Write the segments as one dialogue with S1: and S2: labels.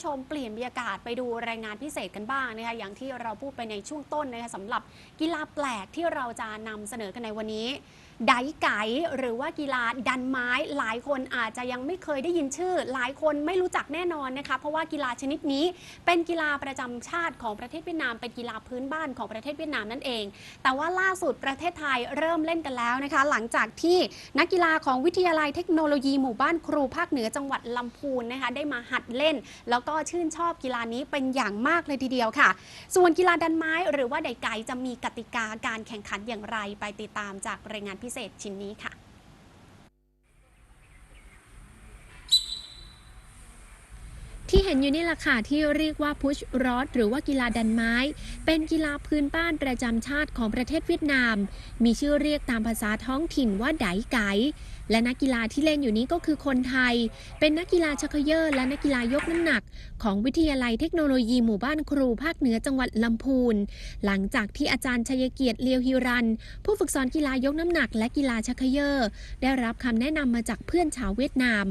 S1: ผู้ชมเปลี่ยนบรรยากาศไปดูรายงานพิเศษกันบ้างนะคะอย่างที่เราพูดไปในช่วงต้นนะคะสำหรับกีฬาแปลกที่เราจะนำเสนอกันในวันนี้ ไดไก่หรือว่ากีฬาดันไม้ หลายคนอาจจะยังไม่เคยได้ยินชื่อ หลายคนไม่รู้จักแน่นอนนะคะ เพราะว่ากีฬาชนิดนี้เป็นกีฬาประจำชาติของประเทศเวียดนาม เป็นกีฬาพื้นบ้านของประเทศเวียดนามนั่นเอง แต่ว่าล่าสุดประเทศไทยเริ่มเล่นกันแล้วนะคะ หลังจากที่นักกีฬาของวิทยาลัยเทคโนโลยีหมู่บ้านครูภาคเหนือจังหวัดลำพูนนะคะได้มาหัดเล่น แล้วก็ชื่นชอบกีฬานี้เป็นอย่างมากเลยทีเดียวค่ะ ส่วนกีฬาดันไม้ หรือว่าไดไก่จะมีกติกาการแข่งขันอย่างไร ไปติดตามจากรายงานพิเศษชิ้นนี้ค่ะ ที่เห็นอยู่นี่แหละค่ะที่เรียกว่าพุชรอดหรือว่ากีฬาดันไม้ เป็นกีฬาพื้นบ้านประจำชาติของประเทศเวียดนาม มีชื่อเรียกตามภาษาท้องถิ่นว่าไดไก่และนักกีฬาที่เล่นอยู่นี้ก็คือคนไทย เป็นนักกีฬาชักเยอร์และนักกีฬายกน้ำหนัก ของวิทยาลัยเทคโนโลยีหมู่บ้านครูภาคเหนือจังหวัดลำพูน หลังจากที่อาจารย์ชัยเกียรติเลียวฮิรัน ผู้ฝึกสอนกีฬายกน้ำหนัก และกีฬาชักเยอร์ได้รับคำแนะนำมาจากเพื่อนชาวเวียดนาม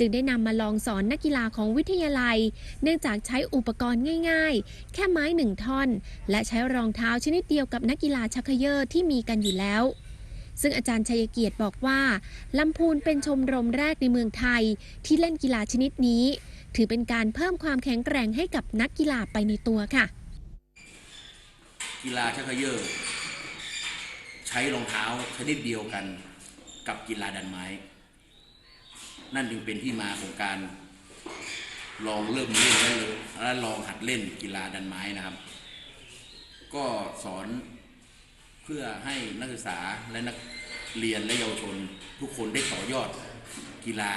S1: จึงได้นำมาลองสอนนักกีฬาของวิทยาลัย เนื่องจากใช้อุปกรณ์ง่าย ๆ แค่ไม้หนึ่งท่อน และใช้รองเท้าชนิดเดียวกับนักกีฬาชักเขยอร์ที่มีกันอยู่แล้วซึ่งอาจารย์ชัยเกียรติบอกว่าลำพูนเป็นชมรมแรกในเมืองไทยที่เล่นกีฬาชนิดนี้ ถือเป็นการเพิ่มความแข็งแกร่งให้กับนักกีฬาไปในตัวค่ะ
S2: กีฬาชักเขยอใช้รองเท้าชนิดเดียวกันกับกีฬาดันไม้ นั่นจึงเป็นที่มาของการลองเริ่มเล่นและเลยและลองหัดเล่นกีฬาดันไม้นะครับ ก็สอนเพื่อให้นักศึกษาและนักเรียนและเยาวชน ทุกคนได้ต่อยอดกีฬา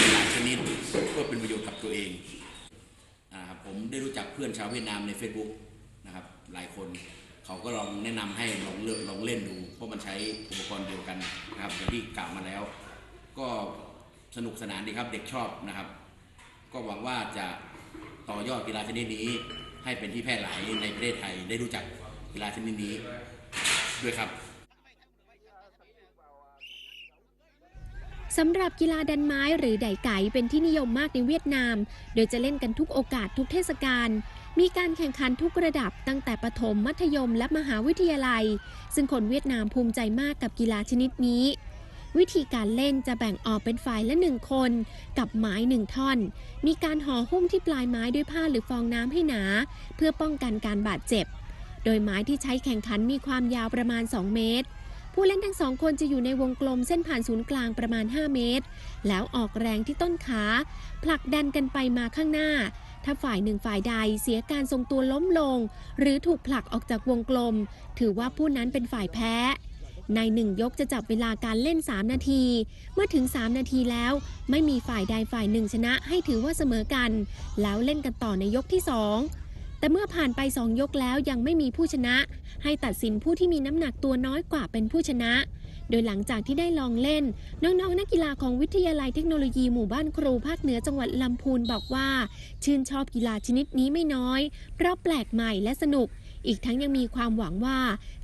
S2: กีฬาชนิดเพื่อเป็นประโยชน์กับตัวเองอ่าครับผมได้รู้จักเพื่อนชาวเวียดนามใน Facebook นะครับหลายคนเขาก็ลองแนะนำให้ลองเลือกลองเล่นดู เพราะมันใช้อุปกรณ์เดียวกันนะครับอย่างที่กล่าวมาแล้ว สนุกสนานดีครับเด็กชอบนะครับ ก็หวังว่าจะต่อยอดกีฬาชนิดนี้ให้เป็นที่แพร่หลายในประเทศไทยได้รู้จักกีฬาชนิดนี้ด้วยครับ
S1: สำหรับกีฬาดันไม้หรือไดไก่เป็นที่นิยมมากในเวียดนาม โดยจะเล่นกันทุกโอกาสทุกเทศกาล มีการแข่งขันทุกระดับตั้งแต่ประถมมัธยมและมหาวิทยาลัย ซึ่งคนเวียดนามภูมิใจมากกับกีฬาชนิดนี้ วิธีการเล่นจะแบ่งออกเป็นฝ่ายละหนึ่งคน กับไม้หนึ่งท่อน มีการห่อหุ้มที่ปลายไม้ด้วยผ้าหรือฟองน้ำให้หนา เพื่อป้องกันการบาดเจ็บ โดยไม้ที่ใช้แข่งขันมีความยาวประมาณ 2 เมตร ผู้เล่นทั้งสองคนจะอยู่ในวงกลมเส้นผ่านศูนย์กลางประมาณ 5 เมตร แล้วออกแรงที่ต้นขา ผลักดันกันไปมาข้างหน้าถ้าฝ่ายหนึ่งฝ่ายใดเสียการทรงตัวล้มลง หรือถูกผลักออกจากวงกลม ถือว่าผู้นั้นเป็นฝ่ายแพ้ ในหนึ่งยกจะจับเวลาการเล่น 3 นาที เมื่อถึง 3 นาทีแล้ว ไม่มีฝ่ายใดฝ่ายหนึ่งชนะให้ถือว่าเสมอกัน แล้วเล่นกันต่อในยกที่ 2 แต่เมื่อผ่านไป 2 ยกแล้วยังไม่มีผู้ชนะ ให้ตัดสินผู้ที่มีน้ำหนักตัวน้อยกว่าเป็นผู้ชนะ โดยหลังจากที่ได้ลองเล่น น้องๆ นักกีฬาของวิทยาลัยเทคโนโลยีหมู่บ้านครูภาคเหนือจังหวัดลำพูนบอกว่า ชื่นชอบกีฬาชนิดนี้ไม่น้อย เพราะแปลกใหม่และสนุก อีกทั้งยังมีความหวังว่า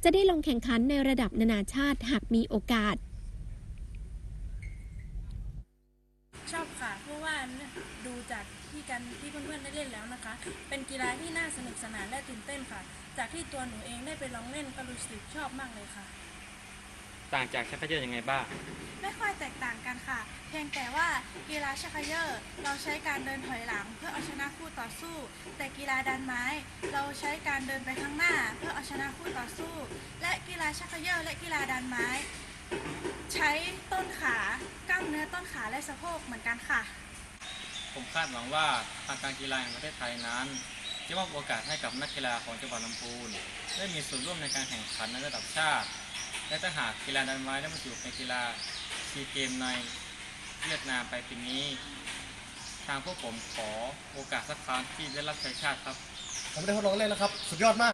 S1: จะได้ลงแข่งขันในระดับนานาชาติหากมีโอกาส
S3: ชอบค่ะ เพราะว่าดูจากที่กันที่เพื่อนๆได้เล่นแล้วนะคะ เป็นกีฬาที่น่าสนุกสนานและตื่นเต้นค่ะ จากที่ตัวหนูเองได้ไปลองเล่นก็รู้สึกชอบมากเลยค่ะ
S4: ต่างจากชักเขยอยังไงบ้าง
S5: ไม่ค่อยแตกต่างกันค่ะ เพียงแต่ว่ากีฬาชักเยอร์เราใช้การเดินถอยหลัง เพื่อเอาชนะคู่ต่อสู้ แต่กีฬาดันไม้ เราใช้การเดินไปข้างหน้า เพื่อเอาชนะคู่ต่อสู้ และกีฬาชักเยอร์และกีฬาดันไม้ ใช้ต้นขากล้ามเนื้อต้นขาและสะโพกเหมือนกันค่ะ
S4: ผมคาดหวังว่าทางการกีฬาแห่งประเทศไทยนั้น จะมอบโอกาสให้กับนักกีฬาของจังหวัดลำพูนได้มีส่วนร่วมในการแข่งขันในระดับชาติ และถ้าหากกีฬาดันไม้ได้บรรจุในกีฬา ซีเกมในเวียดนามไปปีนี้ ทางพวกผมขอโอกาสสักครั้งที่ได้รับใช้ชาติครับ
S6: ผมได้ทดลองเล่นแล้วครับ สุดยอดมาก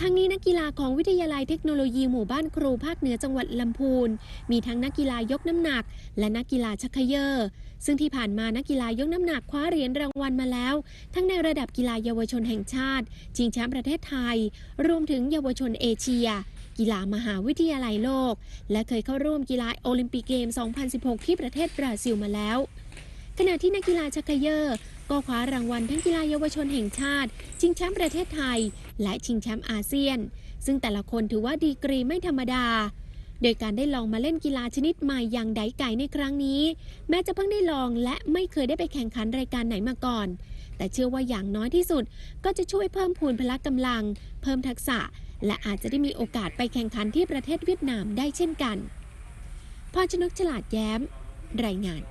S1: ทั้งนี้นักกีฬาของวิทยาลัยเทคโนโลยีหมู่บ้านครูภาคเหนือจังหวัดลำพูน มีทั้งนักกีฬายกน้ำหนัก และนักกีฬาชักเขยอร์ซึ่งที่ผ่านมานักกีฬายกน้ำหนักคว้าเหรียญรางวัลมาแล้ว ทั้งในระดับกีฬาเยาวชนแห่งชาติ ชิงแชมป์ประเทศไทย รวมถึงเยาวชนเอเชีย กีฬามหาวิทยาลัยโลก และเคยเข้าร่วมกีฬาโอลิมปิกเกม 2016 ที่ประเทศบราซิลมาแล้ว ขณะที่นักกีฬาชักเยอร์ก็คว้ารางวัลทั้งกีฬาเยาวชนแห่งชาติ ชิงแชมป์ประเทศไทย และชิงแชมป์อาเซียน ซึ่งแต่ละคนถือว่าดีกรีไม่ธรรมดา โดยการได้ลองมาเล่นกีฬาชนิดใหม่อย่างไดไก่ในครั้งนี้ แม้จะเพิ่งได้ลองและไม่เคยได้ไปแข่งขันรายการไหนมาก่อน แต่เชื่อว่าอย่างน้อยที่สุด ก็จะช่วยเพิ่มพูนพละกำลัง เพิ่มทักษะ และอาจจะได้มีโอกาสไปแข่งขันที่ประเทศเวียดนามได้เช่นกันพรชนกฉลาดแย้ม รายงาน